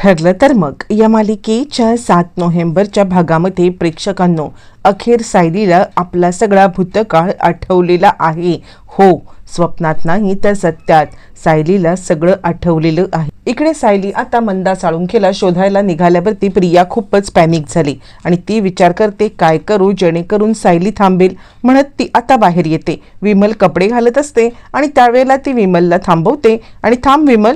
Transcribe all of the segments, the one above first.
ठरलं तर मग. या मालिकेच्या सात नोव्हेंबरच्या भागामध्ये प्रेक्षकांनो अखेर सायलीला आपला सगळा भूतकाळ आठवलेला आहे. हो स्वप्नात नाही तर सत्यात. सायलीला सगळं आठवलेलं आहे. इकडे सायली आता मंदा साळुंखेला शोधायला निघाल्यावरती प्रिया खूपच पॅनिक झाली आणि ती विचार करते काय करू? जेणेकरून सायली थांबेल. म्हणत ती आता बाहेर येते. विमल कपडे घालत असते आणि त्यावेळेला ती विमलला थांबवते आणि थांब विमल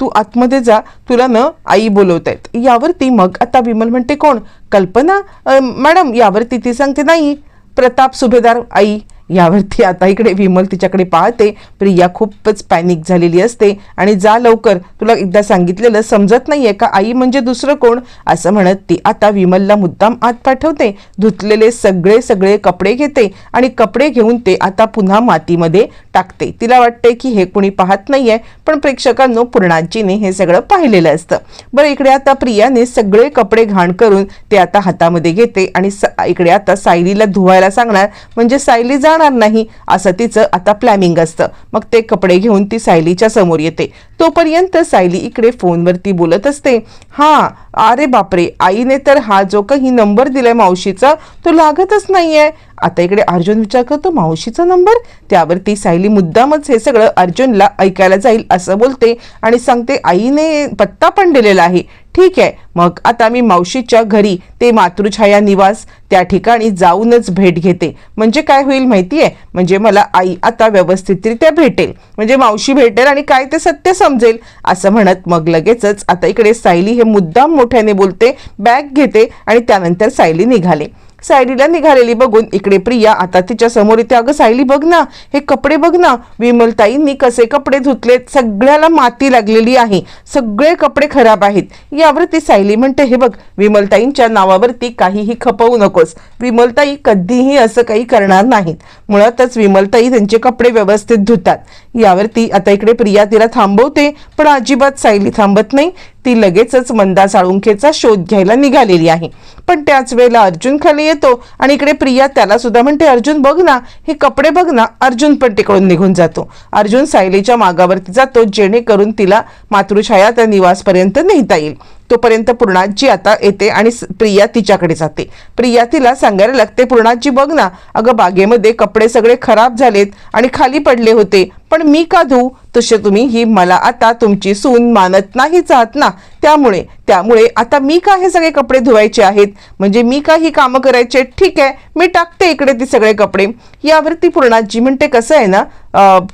तू आतमध्ये जा. तुला न आई बोलवत आहेत यावरती मग आता विमल म्हणते कोण? कल्पना? मॅडम यावरती ती सांगते नाही. प्रताप सुभेदार आई. यावरती आता इकडे विमल तिच्याकडे पाहते. प्रिया खूपच पॅनिक झालेली असते. आणि जा लवकर. तुला एकदा सांगितलेलं समजत नाहीये का? आई म्हणजे दुसरं कोण? असं म्हणत ती आता विमलला मुद्दाम आत पाठवते. धुतलेले सगळे सगळे कपडे घेते. आणि कपडे घेऊन ते आता पुन्हा मातीमध्ये टाकते. तिला वाटते की हे कुणी पाहत नाहीये पण प्रेक्षकांनो पूर्णाजीने हे सगळं पाहिलेलं असतं. बरं इकडे आता प्रियाने सगळे कपडे घाण करून ते आता हातामध्ये घेते आणि स- इकडे आता सायलीला धुवायला सांगणार म्हणजे सायली जाणार नाही असं तिचं आता प्लॅनिंग असतं. मग ते कपडे घेऊन ती सायलीच्या समोर येते. तोपर्यंत सायली इकडे फोनवरती बोलत असते. हा अरे बापरे आईने तर हा जो काही नंबर दिलाय मावशीचा तो लागतच नाहीये. आता इकडे अर्जुन विचार करतो मावशीचा नंबर? त्यावरती सायली मुद्दामच हे सगळं अर्जुनला ऐकायला जाईल असं बोलते आणि सांगते आईने पत्ता पण दिलेला आहे. ठीक आहे. मग आता मी मावशीच्या घरी ते मातृछाया निवास त्या ठिकाणी जाऊनच भेट घेते. म्हणजे काय होईल माहिती आहे म्हणजे मला आई आता व्यवस्थितरित्या भेटेल. म्हणजे मावशी भेटेल आणि काय ते सत्य समजेल असं म्हणत मग लगेचच आता इकडे सायली हे मुद्दाम मोठ्याने बोलते बॅग घेते आणि त्यानंतर सायली निघाले. सायलीला निघालेली बघून इकडे प्रिया आता तिच्या समोर येते अगं सायली बघ ना हे कपडे बघ ना विमलताईंनी कसे कपडे धुतलेत सगळ्याला माती लागलेली आहे सगळे कपडे खराब आहेत. यावर ती सायली म्हणते हे बघ विमलताईंच्या नावावरती काहीही खपवू नकोस विमलताई कधीही असं काही करणार नाहीत मुळातच विमलताई त्यांचे कपडे व्यवस्थित धुतात. यावरती आता इकडे प्रिया तिला थांबवते पण अजिबात सायली थांबत नाही ती लगेचच मंदा साळुंखेचा शोध घ्यायला निघालेली आहे. पण त्याच वेळेला अर्जुन खाली येतो आणि इकडे प्रिया त्याला सुद्धा म्हणते अर्जुन बघ ना हे कपडे बघ ना. अर्जुन पण तिकडून निघून जातो. अर्जुन सायलीच्या मागावरती जातो जेणेकरून तिला मातृछाया त्या निवासपर्यंत नेता येईल. तोपर्यंत पूर्णाजी आता येते आणि प्रिया तिच्याकडे जाते. प्रिया तिला सांगायला लागते पूर्णाजी बघ ना अगं बागेमध्ये कपडे सगळे खराब झालेत आणि खाली पडले होते. पण मी का धू तसे तुम्ही ही मला आता तुमची सून मानत नाहीच आहात ना. त्यामुळे त्यामुळे आता मी का हे सगळे कपडे धुवायचे आहेत? म्हणजे मी का ही कामं करायचे? ठीक आहे मी टाकते इकडे ती सगळे कपडे. यावरती पूर्णाजी म्हणते कसं आहे ना?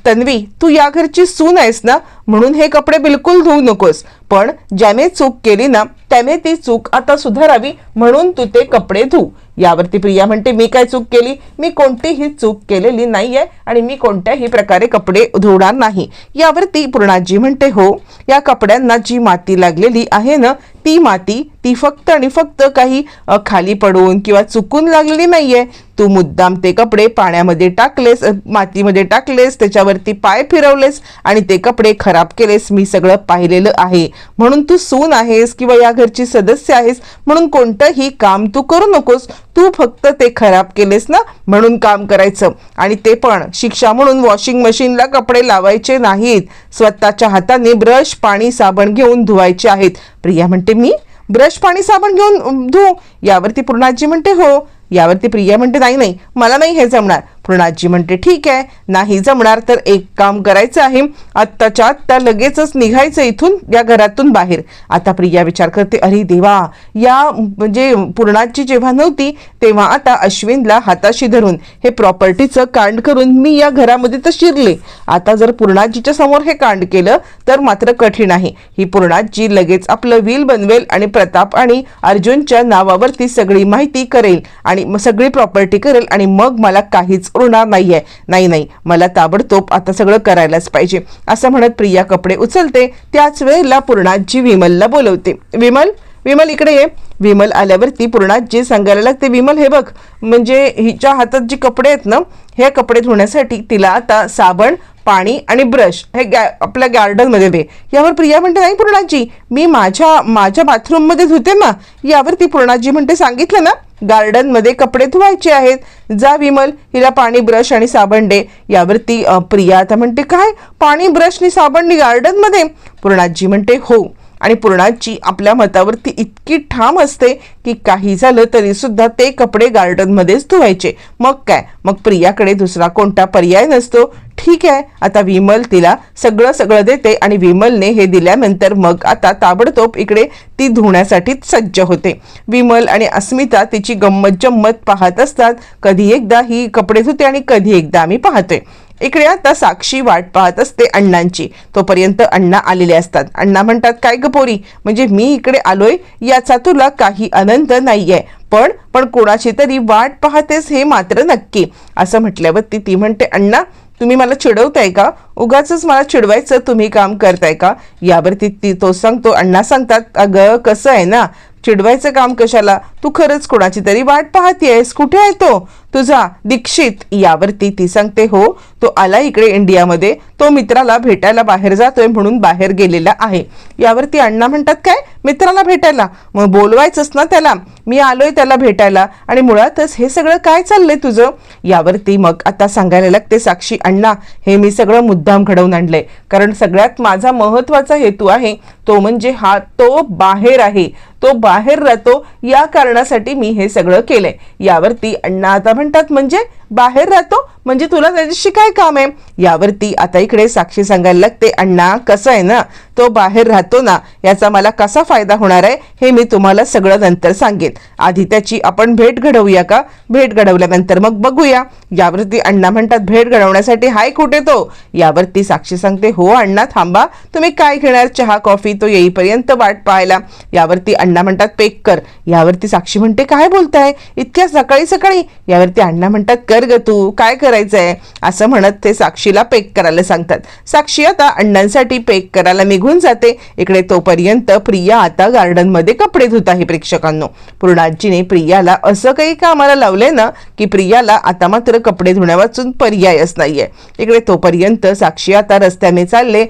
तन्वी तू या घरची सून आहेस ना? म्हणून हे कपडे बिलकुल धुवू नकोस. पण ज्याने चूक केली ना त्याने ती चूक आता सुधारावी म्हणून तू ते कपडे धु. यावरती प्रिया म्हणते मी काय चूक केली? मी कोणतीही चूक केलेली नाहीये आणि मी कोणत्याही प्रकारे कपडे धुणार नाही. यावरती पूर्णाजी म्हणते हो या कपड्यांना जी माती लागलेली आहे ना ती माती ती फक्त आणि फक्त काही खाली पडून किंवा चुकून लागलेली नाहीये. तू मुद्दाम ते कपडे पाण्यामध्ये टाकलेस मातीमध्ये टाकलेस त्याच्यावरती पाय फिरवलेस आणि ते कपडे खराब केलेस. मी सगळं पाहिलेलं आहे. म्हणून तू सून आहेस किंवा या घरची सदस्य आहेस म्हणून कोणतंही काम तू करू नकोस. तू फक्त ते खराब केलेस ना म्हणून काम करायचं. आणि ते पण शिक्षा म्हणून वॉशिंग मशीनला कपडे लावायचे नाहीत. स्वतःच्या हाताने ब्रश पाणी साबण घेऊन धुवायचे आहेत. प्रिया म्हणते मी ब्रश पाणी साबण घेऊन धू यावरती पूर्णाजी म्हणते हो. यावरती प्रिया म्हणते नाही नाही. मला नाही हे जमणार. पूर्णाजी म्हणते ठीक आहे नाही जमणार तर एक काम करायचं आहे. आत्ताच्या आत्ता लगेचच निघायचं इथून या घरातून बाहेर. आता प्रिया विचार करते अरे देवा या म्हणजे पूर्णाची जेव्हा नव्हती तेव्हा आता अश्विनला हाताशी धरून हे प्रॉपर्टीचं कांड करून मी या घरामध्ये तर शिरले. आता जर पूर्णाजीच्या समोर हे कांड केलं तर मात्र कठीण आहे. ही पूर्णाजी लगेच आपलं व्हील बनवेल आणि प्रताप आणि अर्जुनच्या नावावरती सगळी माहिती करेल आणि मग सगळी प्रॉपर्टी करेल आणि मग मला काहीच उरणार नाहीये. नाही नाही मला ताबडतोब आता सगळं करायलाच पाहिजे. असं म्हणत प्रिया कपडे उचलते. त्याच वेळेला पूर्णाजी विमलला बोलवते. विमल विमल इकडे ये. विमल आल्यावरती पूर्णाजी सांगायला लागते विमल हे बघ म्हणजे हिच्या हातात जी कपडे आहेत ना हे कपडे धुण्यासाठी तिला आता साबण पाणी आणि ब्रश हे गॅ आपल्या गार्डनमध्ये दे. यावर प्रिया म्हणते नाही पूर्णाजी मी माझ्या माझ्या बाथरूममध्ये धुते ना यावरती पूर्णाजी म्हणते सांगितलं ना गार्डनमध्ये कपडे धुवायचे आहेत. जा विमल हिला पाणी ब्रश आणि साबण दे. यावरती प्रिया आता म्हणते काय? पाणी ब्रश आणि साबण गार्डनमध्ये? पूर्णाजी म्हणते हो. आणि पूर्णाची आपल्या मतावरती इतकी ठाम असते की काही झालं तरी सुद्धा ते कपडे गार्डनमध्येच धुवायचे. मग काय? मग प्रियाकडे दुसरा कोणता पर्याय नसतो. ठीक आहे आता विमल तिला सगळं सगळं देते आणि विमलने हे दिल्यानंतर मग आता ताबडतोब इकडे ती धुण्यासाठी सज्ज होते. विमल आणि अस्मिता तिची गंमत जम्मत पाहत असतात. कधी एकदा ही कपडे धुते आणि कधी एकदा आम्ही पाहतोय. इकडे आता साक्षी वाट पाहत असते अण्णांची. तोपर्यंत अण्णा आलेले असतात. अण्णा म्हणतात काय गपोरी म्हणजे मी इकडे आलोय याचा तुला काही आनंद नाहीये. पण पण कोणाची तरी वाट पाहतेस हे मात्र नक्की. असं म्हटल्यावरती ती म्हणते अण्णा तुम्ही मला चिडवताय का? उगाच मला चिडवायचं तुम्ही काम करताय का? यावरती ती तो सांगतो अण्णा सांगतात अगं कसं आहे ना चिडवायचं काम कशाला? तू खरंच कोणाची तरी वाट पाहतीयस. कुठे आहे तो? तुझा दीक्षित. यावरती ती सांगते हो तो आला इकडे इंडियामध्ये. तो मित्राला भेटायला बाहेर जातोय म्हणून बाहेर गेलेला आहे. यावरती अण्णा म्हणतात काय? मित्राला भेटायला? मग बोलवायचंच ना त्याला. मी आलोय त्याला भेटायला. आणि मुळातच हे सगळं काय चाललंय तुझं? यावरती मग आता सांगायला लागते साक्षी अण्णा हे मी सगळं मुद्दाम घडवून आणलंय. कारण सगळ्यात माझा महत्त्वाचा हेतू आहे तो म्हणजे हा तो बाहेर आहे. तो बाहेर राहतो या कारणासाठी मी हे सगळं केलंय. यावरती अण्णा आता म्हणतात म्हणजे बाहेर राहतो म्हणजे तुला त्याच्याशी काय काम आहे? यावरती आता इकडे साक्षी सांगायला लागते अण्णा कसं आहे ना? तो बाहेर राहतो ना याचा मला कसा फायदा होणार आहे हे मी तुम्हाला सगळं नंतर सांगेन. आधी त्याची आपण भेट घडवूया का? भेट घडवल्यानंतर मग बघूया. यावरती अण्णा म्हणतात भेट घडवण्यासाठी हाय कुठे तो? यावरती साक्षी सांगते हो अण्णा थांबा. तुम्ही काय घेणार? चहा कॉफी तो येईपर्यंत वाट पाहायला. यावरती अण्णा म्हणतात पेक कर. यावरती साक्षी म्हणते काय बोलताय? इतक्या सकाळी सकाळी. यावरती अण्णा म्हणतात कर. ग तू काय करायचंय? असं म्हणत ते साक्षीला पेक करायला सांगतात. साक्षी आता अण्णांसाठी पेक करायला निघून जाते. इकडे तोपर्यंत प्रिया आता गार्डनमध्ये कपडे धुत आहे प्रेक्षकांनो. पूर्णाजीने प्रियाला असं काही कामाला लावले ना की प्रियाला आता मात्र कपडे धुण्यावाचून पर्यायच नाहीये. इकडे तोपर्यंत साक्षी आता रस्त्याने चालले.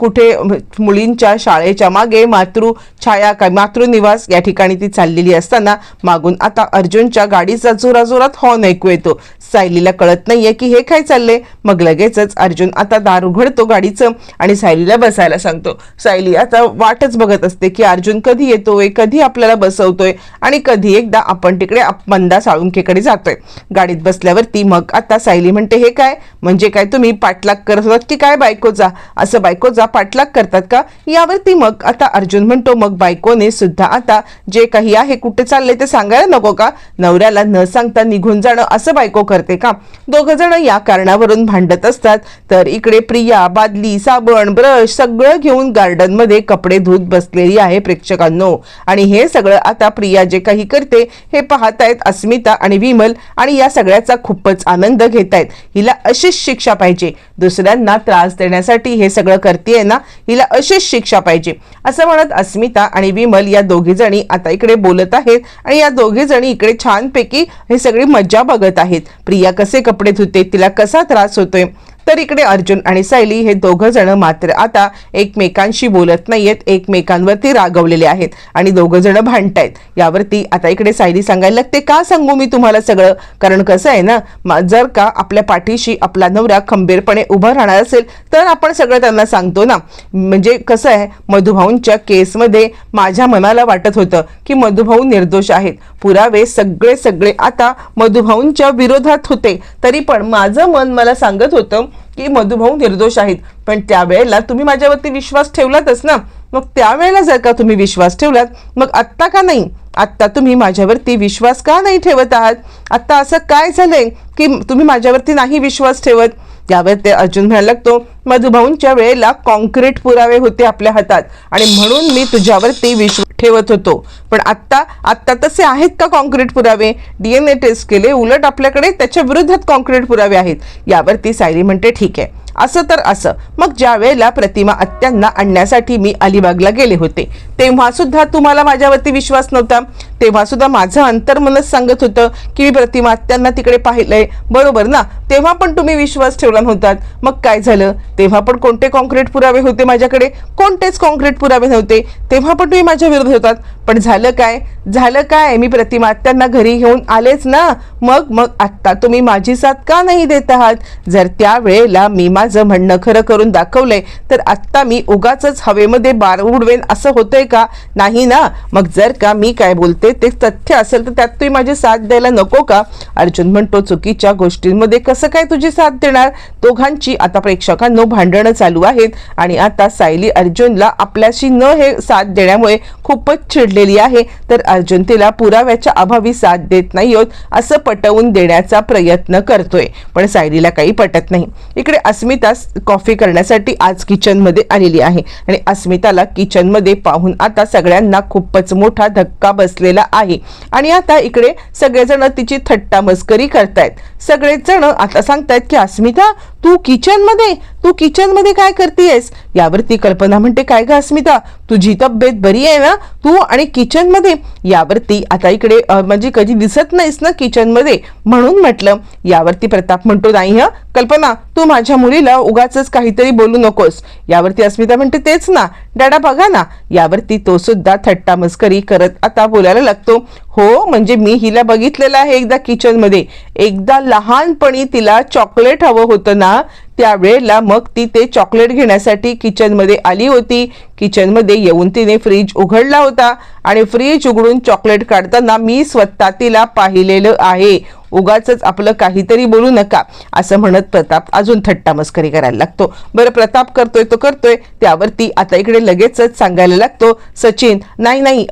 कुठे मुलींच्या शाळेच्या मागे मातृ छाया काय मातृनिवास या ठिकाणी ती चाललेली असताना मागून आता अर्जुनच्या गाडीचा जोराजोरात हॉर्न ऐकू येतो. सायलीला कळत नाहीये की हे काय चाललंय. मग लगेचच अर्जुन आता दार उघडतो गाडीचं आणि सायलीला बसायला सांगतो. सायली आता वाटच बघत असते की अर्जुन कधी येतोय कधी आपल्याला बसवतोय आणि कधी एकदा आपण तिकडे आप- मंदा साळुंकेकडे जातोय. गाडीत बसल्यावरती मग आता सायली म्हणते हे काय? म्हणजे काय तुम्ही पाठलाग करत होतात की काय बायकोचा? असं बायकोचा पाठलाग करतात का? यावरती मग आता अर्जुन म्हणतो मग बायकोने सुद्धा आता जे काही आहे कुठे चाललंय ते सांगायला नको का? नवऱ्याला न सांगता निघून जाणं असं बायको करत का? दोघ जण या कारणावरून भांडत असतात. तर इकडे प्रिया बादली साबण ब्रश सगळं घेऊन गार्डनमध्ये कपडे धुत बसलेली आहे प्रेक्षकांनो. आणि हे सगळं आता प्रिया जे काही करते हे पाहतायत अस्मिता आणि विमल आणि या सगळ्याचा खूपच आनंद घेत आहेत हिला अशीच शिक्षा पाहिजे. दुसऱ्यांना त्रास देण्यासाठी हे सगळं करते ना हिला अशीच शिक्षा पाहिजे. असं म्हणत अस्मिता आणि विमल या दोघी जणी आता इकडे बोलत आहेत आणि या दोघी जणी इकडे छानपैकी हे सगळी मज्जा बघत आहेत. प्रिया कसे कपडे धुते तिला कसा त्रास होतोय? तर इकडे अर्जुन आणि सायली हे दोघं जण मात्र आता एकमेकांशी बोलत नाहीयेत एकमेकांवरती रागवलेले आहेत आणि दोघं जण भांडतायत. यावरती आता इकडे सायली सांगायला लागते का सांगू मी तुम्हाला सगळं? कारण कसं आहे ना मा- जर का आपल्या पाठीशी आपला नवरा खंबीरपणे उभा राहणार असेल तर आपण सगळं त्यांना सांगतो ना. म्हणजे कसं आहे मधुभाऊंच्या केसमध्ये माझ्या मनाला वाटत होतं की मधुभाऊ निर्दोष आहेत. पुरावे सगळे सगळे आता मधुभाऊंच्या विरोधात होते. तरी पण माझं मन मला सांगत होतं की मधुभाऊ निर्दोष आहेत. पण त्यावेळेला तुम्ही माझ्यावरती विश्वास ठेवलातच ना? मग त्यावेळेला जर का तुम्ही विश्वास ठेवलात मग आत्ता का नाही? आत्ता तुम्ही माझ्यावरती विश्वास का नाही ठेवत आहात? आत्ता असं काय झालंय की तुम्ही माझ्यावरती नाही विश्वास ठेवत? यावर ते अर्जुन म्हणायला लागतो मधुभाऊंच्या वेळेला कॉन्क्रीट पुरावे होते आपल्या हातात आणि म्हणून मी तुझ्यावरती विश्वास ठेवत होतो. पण आत्ता आत्ता तसे आहेत का कॉन्क्रीट पुरावे? डीएनए टेस्ट केले उलट आपल्याकडे त्याच्या विरोधात कॉन्क्रीट पुरावे आहेत. यावरती सायली म्हणते ठीक आहे. असं तर असं. मग ज्या वेळेला प्रतिमा अत्यांना आणण्यासाठी मी अलिबागला गेले होते तेव्हा सुद्धा तुम्हाला माझ्यावरती विश्वास नव्हता. तेव्हा सुद्धा माझं अंतर्मनच सांगत होतं की मी प्रतिमा त्यांना तिकडे पाहिलंय. बरोबर ना? तेव्हा पण तुम्ही विश्वास ठेवला नव्हतात. मग काय झालं? तेव्हा पण कोणते कॉन्क्रीट पुरावे होते माझ्याकडे? कोणतेच कॉन्क्रीट पुरावे नव्हते. तेव्हा पण तुम्ही माझ्या विरोध होतात. पण झालं काय? झालं काय? मी प्रतिमा त्यांना घरी घेऊन आलेच ना? मग मग आत्ता तुम्ही माझी साथ का नाही देत आहात? जर त्या वेळेला मी माझं म्हणणं खरं करून दाखवलंय तर आत्ता मी उगाच हवेमध्ये बार उडवेन असं होतंय का? नाही ना? मग जर का मी काय बोलते ते तथ्य असेल तर त्यात तुम्ही माझी साथ द्यायला नको का? अर्जुन म्हणतो चुकीच्या गोष्टींमध्ये कसं काय तुझी साथ देणार? दोघांची आता प्रेक्षकांनो भांडणं चालू आहेत आणि आता सायली अर्जुनला आपल्याशी न हे साथ देण्यामुळे खूपच चिडलेली आहे. तर अर्जुन तिला पुराव्याच्या अभावी साथ देत नाही होत असं पटवून देण्याचा प्रयत्न करतोय. पण सायलीला काही पटत नाही. इकडे अस्मिता कॉफी करण्यासाठी आज किचनमध्ये आलेली आहे आणि अस्मिताला किचनमध्ये पाहून आता सगळ्यांना खूपच मोठा धक्का बसलेला आहे. आणि आता इकडे सगळेजण तिची थट्टा मस्करी करतायत. सगळेच जण आता सांगतायत की अस्मिता तू किचनमध्ये तू किचनमध्ये काय करतेयस? यावरती कल्पना म्हणते काय ग अस्मिता तुझी तब्येत बरी आहे ना? तू आणि किचनमध्ये यावरती आता इकडे म्हणजे कधी दिसत नाहीस ना किचनमध्ये म्हणून म्हटलं. यावरती प्रताप म्हणतो नाही ह कल्पना तू माझ्या मुलीला उगाच काहीतरी बोलू नकोस. यावरती अस्मिता म्हणते तेच ना डॅडा बघा ना. यावरती तो सुद्धा थट्टा मस्करी करत आता बोलायला लागतो. हो म्हणजे मी हिला बघितलेलं आहे एकदा किचनमध्ये. एकदा लहानपणी तिला चॉकलेट हवं होतं ना त्यावेळेला मग ती ते चॉकलेट घेण्यासाठी किचनमध्ये आली होती. किचनमध्ये येऊन तिने फ्रीज उघडला होता आणि फ्रीज उघडून चॉकलेट काढताना मी स्वतः तिला पाहिलेलं आहे. उगाच आपलं काहीतरी बोलू नका असं म्हणत प्रताप अजून थट्टा मस्करी करायला लागतो. बरं प्रताप करतोय तो करतोय त्यावरती आता इकडे लगेचच सांगायला लागतो सचिन नाही नाही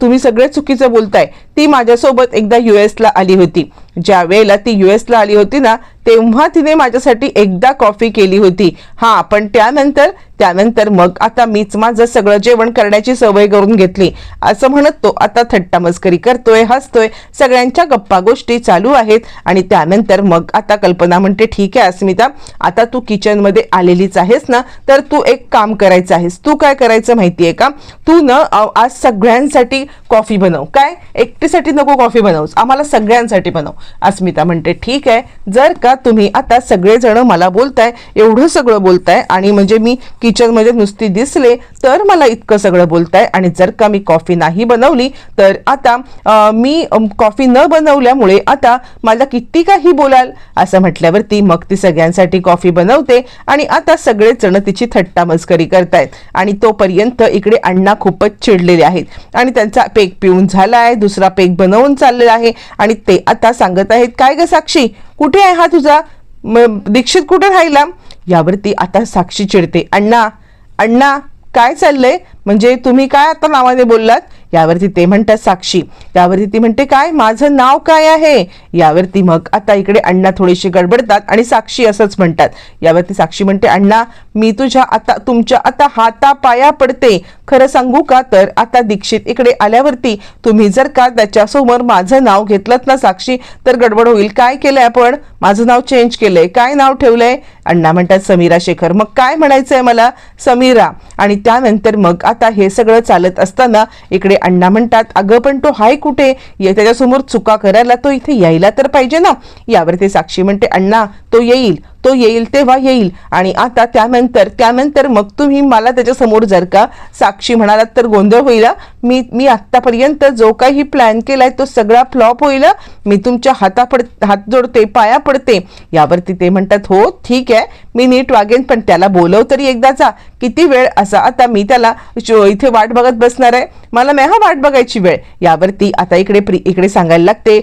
तुम्ही सगळे चुकीचं बोलताय. ती माझ्यासोबत एकदा यू ला आली होती. ज्या वेळेला ती यू ला आली होती ना तेव्हा तिने माझ्यासाठी एकदा कॉफी केली होती. हा पण त्यानंतर त्यानंतर मग आता मीच माझं सगळं जेवण करण्याची सवय करून घेतली. असं म्हणत तो आता थट्टा मस्करी करतोय हसतोय. सगळ्यांच्या गप्पा गोष्टी चालू आहेत आणि त्यानंतर मग आता कल्पना म्हणते ठीक आहे अस्मिता आता तू किचनमध्ये आलेलीच आहेस ना? तर तू एक काम करायचं आहेस. तू काय करायचं माहिती आहे का? तू न आज सगळ्यांसाठी कॉफी बनव. काय? एकटीसाठी नको कॉफी बनवस. आम्हाला सगळ्यांसाठी बनव. अस्मिता म्हणते ठीक आहे. जर का तुम्ही आता सगळेजण मला बोलताय एवढं सगळं बोलताय आणि म्हणजे मी किचनमध्ये नुसती दिसले तर मला इतकं सगळं बोलताय आणि जर का मी कॉफी नाही बनवली तर आता मी कॉफी न बनवल्यामुळे आता मला किती काही बोलाल? असं म्हटल्यावरती मग ती सगळ्यांसाठी कॉफी बनवते आणि आता सगळेच जण तिची थट्टा मस्करी करतायत आणि तोपर्यंत इकडे अण्णा खूपच चिडलेले आहेत आणि त्यांचा पेक पिऊन झाला आहे दुसरा पेक बनवून चाललेला आहे आणि ते आता सांगत आहेत काय ग साक्षी कुठे आहे हा तुझा तुझा दीक्षित कुठे राहिला? यावरती आता साक्षी चिडते. अण्णा अण्णा काय चाललंय? म्हणजे तुम्ही काय आता नावाने बोललात? यावरती ते म्हणतात साक्षी. त्यावरती ती म्हणते काय? माझं नाव काय आहे? यावरती मग आता इकडे अण्णा थोडीशी गडबडतात आणि साक्षी असंच म्हणतात. यावरती साक्षी म्हणते अण्णा मी तुझ्या आता तुमच्या आता हाता पाया पडते. खरं सांगू का? तर आता दीक्षित इकडे आल्यावरती तुम्ही जर का त्याच्यासमोर माझं नाव घेतलं ना साक्षी तर गडबड होईल. काय केलंय आपण? माझं नाव चेंज केलंय. काय नाव ठेवलंय? अण्णा म्हणतात समीरा शेखर. मग काय म्हणायचंय मला? समीरा. आणि त्यानंतर मग आता हे सगळं चालत असताना इकडे अण्णा म्हणतात अगं पण तो हाय कुठे? ये त्याच्यासमोर चुका करायला तो इथे यायला तर पाहिजे ना. यावर ते साक्षी म्हणते अण्णा तो येईल तो येईल तेव्हा येईल. आणि आता त्यानंतर त्यानंतर मग तुम्ही मला त्याच्यासमोर जर का साक्षी म्हणालात तर गोंधळ होईल मी मी आत्तापर्यंत जो काही प्लॅन केलाय तो सगळा फ्लॉप होईल मी तुमच्या हाता पड हात जोडते पाया पडते. यावरती ते म्हणतात हो ठीक आहे. मी नीट वागेन पण त्याला बोलव तरी एकदाचा किती वेळ असा आता मी त्याला इथे वाट बघत बसणार आहे. मला नाही हा वाट बघायची वेळ. यावरती आता इकडे प्री इकडे सांगायला लागते.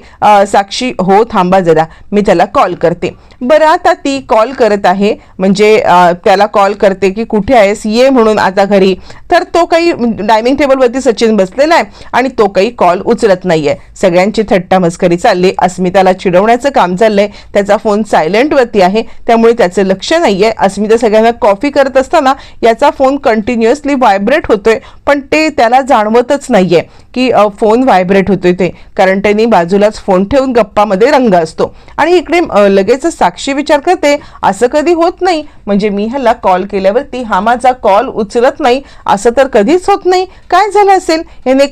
साक्षी हो थांबा जरा. मी त्याला कॉल करते. बरं आता ती कॉल करत आहे. म्हणजे त्याला कॉल करते की कुठे आहेस? ये म्हणून आता घरी. तर तो काही डायनिंग टेबलवरती सचिन बसलेला आहे आणि तो काही कॉल उचलत नाहीये. सगळ्यांची थट्टा मस्करी चालली. अस्मिताला चिडवण्याचं काम चाललंय. त्याचा फोन सायलेंटवरती आहे. त्यामुळे त्याचं लक्ष नाहीये. अस्मिता सगळ्यांना कॉफी करत असताना याचा फोन कंटिन्युअसली व्हायब्रेट होतोय पण ते त्याला जाणवतच नाहीये की फोन व्हायब्रेट होतोय ते. कारण त्यांनी बाजूलाच फोन ठेवून गप्पामध्ये रंग असतो. आणि इकडे लगेच साक्षी विचार करते असं कधी होत नाही? म्हणजे मी ह्याला कॉल केल्यावरती हा माझा कॉल उचलत नाही. असं तर कधीच होत नाही. काय झालं असेल? ह्याने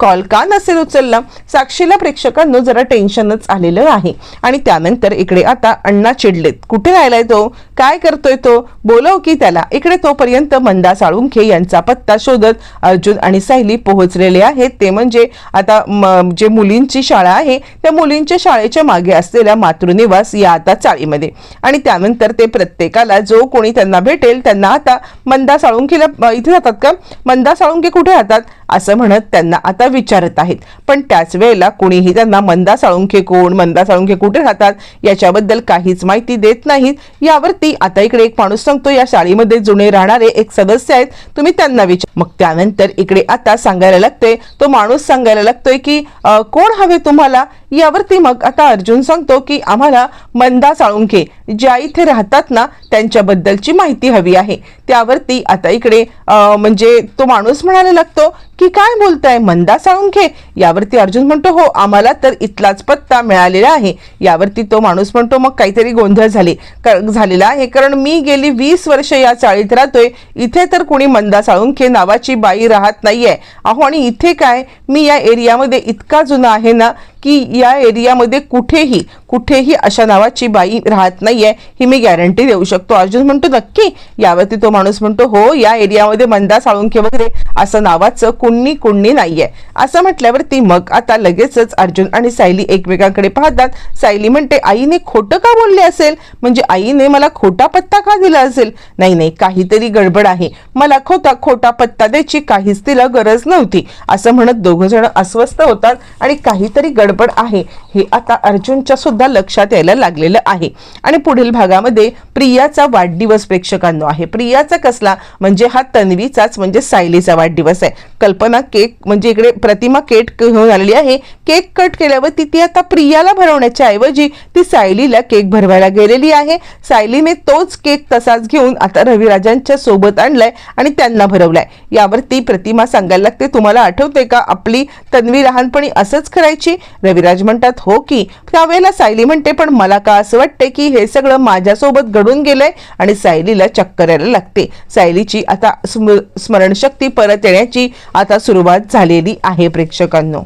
कॉल का नसेल उचलला? साक्षीला प्रेक्षकांना जरा टेन्शनच आलेलं आहे. आणि त्यानंतर इकडे आता अण्णा चिडलेत. कुठे राहिलाय तो? काय करतोय तो? बोलव की त्याला. इकडे तोपर्यंत मंदा साळुंखे यांचा पत्ता शोधत अर्जुन आणि सायली पोहोचलेले आहेत. ते म्हणजे आता म- जे मुलींची शाळा आहे त्या मुलींच्या शाळेच्या मागे असलेल्या मातृनिवास या आता चाळीमध्ये. आणि त्यानंतर ते प्रत्येकाला जो कोणी त्यांना भेटेल त्यांना आता मंदा साळुंखेला इथे जातात का? मंदा साळुंखे कुठे राहतात? असं म्हणत त्यांना आता विचारत आहेत. पण त्याच वेळेला कुणीही त्यांना मंदा साळुंखे कोण मंदा साळुंखे कुठे राहतात याच्याबद्दल काहीच माहिती देत नाहीत. यावरती आता इकडे एक माणूस सांगतो या शाळेमध्ये जुने राहणारे एक सदस्य आहेत. तुम्ही त्यांना विचार मग त्यानंतर इकडे आता सांगायला लागतोय तो माणूस सांगायला लागतोय की कोण हवे तुम्हाला? यावरती मग आता अर्जुन सांगतो की आम्हाला मंदा साळुंखे ज्या इथे राहतात ना त्यांच्याबद्दलची माहिती हवी आहे. त्यावरती आता इकडे म्हणजे तो माणूस म्हणायला लागतो की काय बोलताय मंदा साळुंखे यावरती अर्जुन म्हणतो हो आम्हाला तर इथलाच पत्ता मिळालेला आहे. यावरती तो माणूस म्हणतो मग काहीतरी गोंधळ झाले क- झालेला आहे. कारण मी गेली वीस वर्ष या चाळीत राहतोय. इथे तर कुणी मंदा साळुंखे नावाची बाई राहत नाहीये. अहो आणि इथे काय? मी या एरियामध्ये इतका जुना आहे ना की या एरियामध्ये कुठेही कुठेही अशा नावाची बाई राहत नाहीये ही मी गॅरंटी देऊ शकतो. अर्जुन म्हणतो नक्की. यावरती तो माणूस म्हणतो हो या एरियामध्ये मंदा साळुंखे वगैरे. असं नावाचं कुणी कुणी नाहीये. असं म्हटल्यावरती मग आता लगेचच अर्जुन आणि सायली एकमेकांकडे पाहतात. सायली म्हणते आईने खोटं का बोलले असेल? म्हणजे आईने मला खोटा पत्ता का दिला असेल? नाही नाही काहीतरी गडबड आहे. मला खोटा खोटा पत्ता द्यायची काहीच तिला गरज नव्हती. असं म्हणत दोघ जण अस्वस्थ होतात आणि काहीतरी गडबड आहे. हे आता अर्जुनच्या सुद्धा लक्षात यायला लागलेलं आहे. आणि पुढील भागामध्ये प्रियाचा वाढदिवस प्रेक्षकांनो आहे. प्रियाचा कसला? म्हणजे हा तन्वीचाच म्हणजे सायलीचा वाढदिवस आहे. कल्पना केक म्हणजे इकडे प्रतिमा केक घेऊन आलेली आहे. केक कट केल्यावर ती ती आता प्रियाला भरवण्याच्या ऐवजी ती सायलीला केक भरवायला गेलेली आहे. सायलीने तोच केक तसाच घेऊन आता रविराजांच्या सोबत आणलाय आणि त्यांना भरवलाय. यावरती प्रतिमा सांगायला लागते तुम्हाला आठवते का? आपली तन्वी लहानपणी असंच करायची? रविराज म्हणतात हो की. त्यावेळेला सायली म्हणते पण मला का असं वाटते की हे सगळं माझ्यासोबत घडून गेलंय आणि सायलीला चक्कर यायला लागते. सायलीची आता स्म- स्मरणशक्ती परत येण्याची आता सुरुवात झालेली आहे प्रेक्षकांनो.